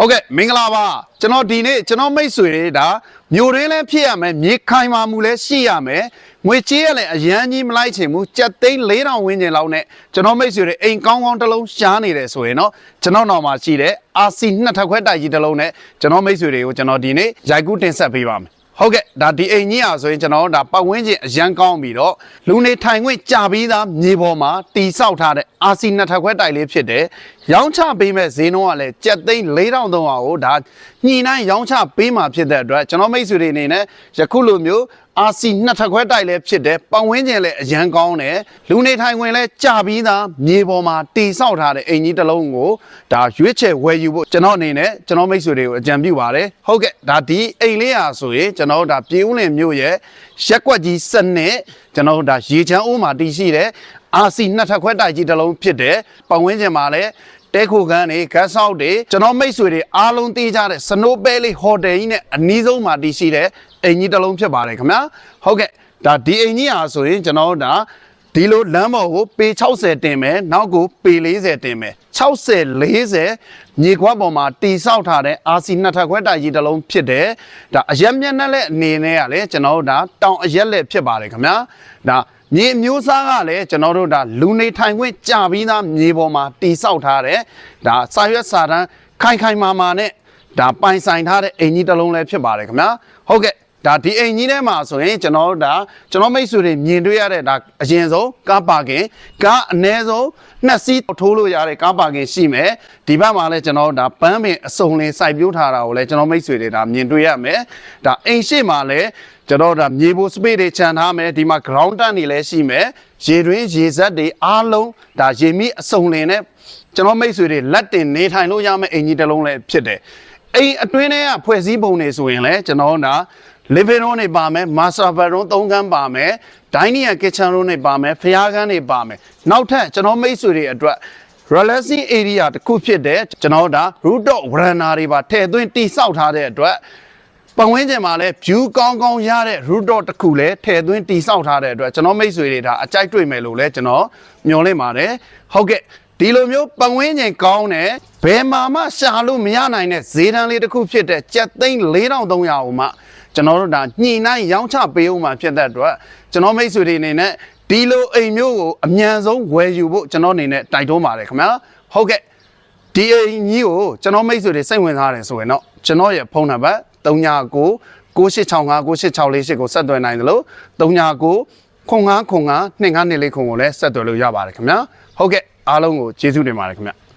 ဟုတ်ကဲ့မင်္ဂလာပါကျွန်တော်ဒီနေ့ကျွန်တော်မိတ်ဆွေတွေဒါမြို့ရင်းလည်းဖြစ်ရမယ်မြေခိုင်မာမှုလည်းရှိရမယ်ငွေကြေးရလည်းအရန်ကြီးမလိုက်ချင်ဘူးကြက်သိန်း4000ဝန်းကျင်လောက်နဲ့ကျွန်တော်မိတ်ဆွေတွေအိမ်ကောင်းကောင်းတစ်လုံးရှားနေတယ်ဆိုရင်တော့ကျွန်တော်နောက်မှာရှိတဲ့ RC နှစ်ထပ်ခွဲတိုက်ကြီးတစ်လုံးနဲ့ကျွန်တော်မိတ်ဆွေတွေကိုကျွန်တော်ဒီနေ့ရိုက်ကူးတင်ဆက်ပေးပါမယ် ဟုတ်ကဲ့ဒါဒီအိမ်ကြီးอ่ะဆိုရင်ကျွန်တော်ဒါပတ်ဝန်းကျင်အရန်ကောင်းပြီးတော့လူနေထိုင်ခွင့်ကြာပြီးသားမြေပေါ်မှာတီဆောက်ထားတဲ့ RC နှစ်ထပ်ခွဲတိုက်လေးဖြစ်တယ်။ရောင်းချပေးမဲ့ဈေးနှုန်းကလည်းကြက်သိန်း4300ကိုဒါညှိနှိုင်းရောင်းချပေးမှာဖြစ်တဲ့အတွက်ကျွန်တော်မိတ်ဆွေတွေအနေနဲ့ယခုလိုမျိုး RC နှစ်ထပ်ခွဲတိုက်လည်းဖြစ်တယ်ပတ်ဝန်းကျင်လည်းအရန်ကောင်းတယ်လူနေထိုင်ခွင့်လည်းကြာပြီးသားမြေပေါ်မှာတီဆောက်ထားတဲ့အိမ်ကြီးတစ်လုံးကိုဒါရွေးချယ်ဝယ်ယူဖို့ကျွန်တော်အနေနဲ့ကျွန်တော်မိတ်ဆွေတွေကိုအကြံပြုပါတယ်ဟုတ်ကဲ့ဒါဒီအိမ်လေးอ่ะဆိုရင်ကျွန်တော်တို့ဒါပြေဦးလင်မြို့ရဲ့ရက်ကွက်ကြီးစနစ်ကျွန်တော်တို့ဒါရေချမ်းအိုးမှာတည်ရှိတဲ့ RC နှစ်ထပ်ခွဲတိုက်ကြီးတစ်လုံးဖြစ်တယ်ပတ်ဝန်းကျင်မှာလည်း တဲခိုခန်းတွေဂတ်ဆောက်တွေကျွန်တော်မိတ်ဆွေတွေအားလုံးသိကြတဲ့စနိုးပဲလေးဟိုတယ်ကြီးနဲ့အနီးဆုံးမှာတည်ရှိတဲ့အိမ်ကြီးတစ်လုံးဖြစ်ပါတယ်ခင်ဗျာဟုတ်ကဲ့ဒါဒီအိမ်ကြီးဟာဆိုရင်ကျွန်တော်တို့ဒါဒီလိုလမ်းပေါ်ကိုပေ60တင်မယ်နောက်ကိုပေ40တင်မယ်60 40မြေခွက်ပေါ်မှာတီဆောက်ထားတဲ့ RC နှစ်ထပ်ခွဲတိုက်ကြီးတစ်လုံးဖြစ်တယ်ဒါအရက်မျက်နှာလက်အနေနဲ့ကလည်းကျွန်တော်တို့ဒါတောင်အရက်လက်ဖြစ်ပါတယ်ခင်ဗျာဒါ မြေအမျိုးသားကလည်းကျွန်တော်တို့ဒါလူနေထိုင်ခွင့်ကြာပြီးသားမြေပေါ်မှာတီဆောက်ထားတဲ့ဒါစာရွက်စာတမ်းခိုင်ခိုင်မာမာနဲ့ဒါပိုင်ဆိုင်ထားတဲ့အိမ်ကြီးတစ်လုံးလည်းဖြစ်ပါတယ်ခင်ဗျာဟုတ်ကဲ့ ဒါဒီအိမ်ကြီးထဲမှာဆိုရင်ကျွန်တော်တို့ဒါကျွန်တော်မိတ်ဆွေတွေမြင်တွေ့ရတဲ့ဒါအရင်ဆုံးကားပါကင်ကားအ ਨੇ ဆုံးနှစ်စီးထိုးလို့ရတဲ့ကားပါကင်ရှိမယ်ဒီဘက်မှာလည်းကျွန်တော်တို့ဒါပန်းပင်အစုံလင်စိုက်ပျိုးထားတာကိုလည်းကျွန်တော်မိတ်ဆွေတွေဒါမြင်တွေ့ရမယ်ဒါအိမ်ရှိမှာလည်းကျွန်တော်တို့ဒါမြေပေါ် space တွေခြံထားမယ်ဒီမှာ ground တန်းတွေလည်းရှိမယ်ရေတွင်းရေစက်တွေအားလုံးဒါရေမိအစုံလင်နဲ့ကျွန်တော်မိတ်ဆွေတွေလက်တင်နေထိုင်လို့ရမယ့်အိမ်ကြီးတစ်လုံးလည်းဖြစ်တယ်အိမ်အတွင်းထဲကဖွဲ့စည်းပုံတွေဆိုရင်လည်းကျွန်တော်တို့ဒါ living room တွေပါမယ် master bedroom သုံးခန်းပါမယ် dining and kitchen room တွေပါမယ်ဖျားခန်းတွေပါမယ်နောက်ထပ်ကျွန်တော်မိတ်ဆွေတွေအတွက် relaxing area တစ်ခုဖြစ်တဲ့ကျွန်တော်ဒါ rooftop veranda တွေပါထည့်သွင်းတိစောက်ထားတဲ့အတွက်ပတ်ဝန်းကျင်မှာလည်း view ကောင်းကောင်းရတဲ့ rooftop တစ်ခုလည်းထည့်သွင်းတိစောက်ထားတဲ့အတွက်ကျွန်တော်မိတ်ဆွေတွေဒါအကြိုက်တွေ့မယ်လို့လည်းကျွန်တော်မျှော်လင့်ပါတယ်ဟုတ်ကဲ့ဒီလိုမျိုးပတ်ဝန်းကျင်ကောင်းတဲ့ဘယ်မှာမှရှာလို့မရနိုင်တဲ့ဈေးတန်းလေးတစ်ခုဖြစ်တဲ့ကြက်သိန်း4300ကိုမှ ကျွန်တော်တို့ဒါညှိနှိုင်းရောင်းချပေးဦးမှာဖြစ်တဲ့အတွက်ကျွန်တော်မိတ်ဆွေတွေအနေနဲ့ဒီလိုအိမ်မျိုးကိုအမြန်ဆုံးဝယ်ယူဖို့ကျွန်တော်အနေနဲ့တိုက်တွန်းပါတယ်ခင်ဗျာဟုတ်ကဲ့ဒီအိမ်ကြီးကိုကျွန်တော်မိတ်ဆွေတွေစိတ်ဝင်စားတယ်ဆိုရင်တော့ကျွန်တော်ရဲ့ဖုန်းနံပါတ်39 9865 9864ကိုဆက်သွယ်နိုင်တယ်လို့39 0505 2524ခုကိုလည်းဆက်သွယ်လို့ရပါတယ်ခင်ဗျာဟုတ်ကဲ့အားလုံးကိုကျေးဇူးတင်ပါတယ်ခင်ဗျာ